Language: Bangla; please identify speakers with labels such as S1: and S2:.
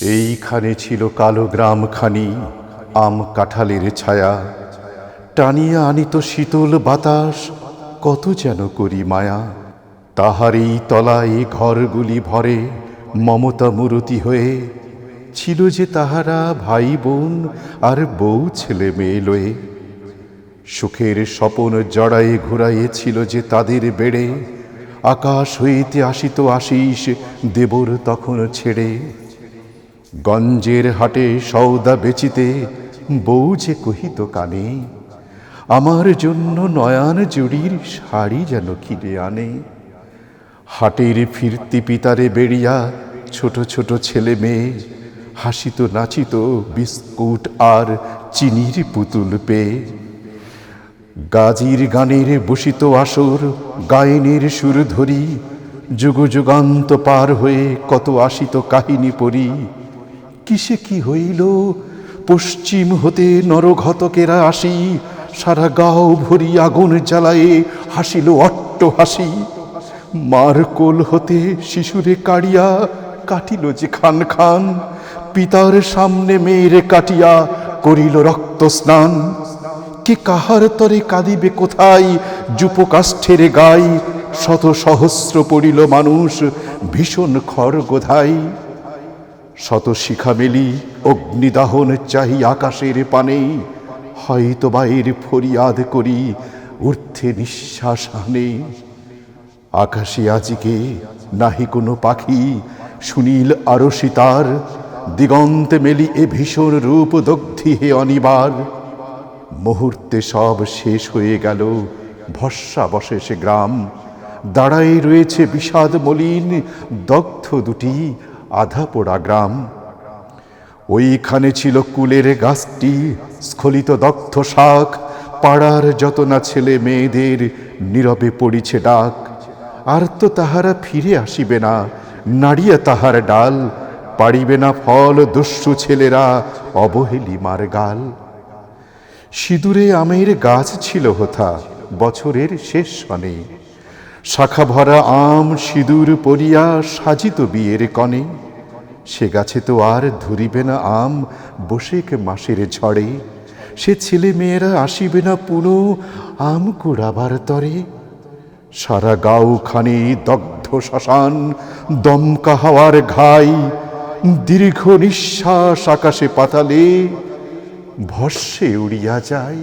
S1: এইখানে ছিল কালো গ্রামখানি, আম কাঁঠালের ছায়া। টানিয়া আনিত শীতল বাতাস, কত যেন করি মায়া। তাহারই তলায় ঘরগুলি ভরে মমতা মূরতি হয়ে ছিল যে তাহারা ভাই বোন আর বউ ছেলে মেয়ে লয়ে। সুখের স্বপন জড়ায়ে ঘুরাইয়ে ছিল যে তাদের বেড়ে। আকাশ হইতে আসিত আশিস দেবর তখন ছেড়ে। গঞ্জের হাটে সৌদা বেচিতে বউ যে কহিত কানে, আমার জন্য নয়ান জুড়ির শাড়ি যেন কিনে আনে। হাটের ফিরতি পিতারে বেরিয়া ছোট ছোট ছেলে মেয়ে, হাসিত নাচিত বিস্কুট আর চিনির পুতুল পেয়ে। গাজির গানের বসিত আসর, গায়নের সুর ধরি, যুগ যুগান্ত পার হয়ে কত আসিত কাহিনী পড়ি। কিসে কি হইল? পশ্চিম হতে নরঘতকেরা আসি, সারা গাও ভরি আগুন জ্বালায়ে হাসিল অট্ট হাসি মার কোল হতে শিশুরে কাড়িয়া কাটিল যে খান খান, পিতার সামনে মেয়েরে কাটিয়া করিল রক্ত স্নান। কে কাহার তরে কাঁদিবে কোথায়? যুপকাষ্ঠের গাই, শত সহস্র পড়িল মানুষ, ভীষণ খড় গোধাই শত শিখা মেলি অগ্নিদাহন চাহি আকাশের পানে। হয়তো বাইর ফরিয়াদ করি ঊর্ধ্বে নিঃশ্বাস হানে আকাশে আজিকে নাহি কোনো পাখি, সুনীল আরও সীতার দিগন্তে মেলি এ ভীষণ রূপ দগ্ধি হে অনিবার। মুহূর্তে সব শেষ হয়ে গেল ভস্যা বসে সে গ্রাম। দাঁড়াই রয়েছে বিষাদ মলিন দগ্ধ দুটি আধা পোড়া গ্রাম। ওইখানে ছিল কুলের গাছটি, স্খলিত দগ্ধ শাক, পাড়ার যত না ছেলে মেয়েদের নীরবে পড়িছে ডাক। আর তো তাহারা ফিরে আসিবে না, নাড়িয়া তাহার ডাল পারিবে না ফল দস্যু ছেলেরা অবহেলি মার গাল। সিঁদুরে আমের গাছ ছিল হোথা, বছরের শেষ সনে শাখা ভরা আম সিঁদুর পরিয়া সাজিত বিয়ের কনে। সে গাছে তো আর ধরিবে না আম, বসেক মাসের ঝড়ে। সে ছেলে মেয়েরা আসিবে না পুনো আম কুড়াবার তরে। সারা গাঁওখানে দগ্ধ শ্মশান, দমকা হাওয়ার ঘাই, দীর্ঘ নিঃশ্বাস আকাশে পাতালে, ভস্যে উড়িয়া যায়।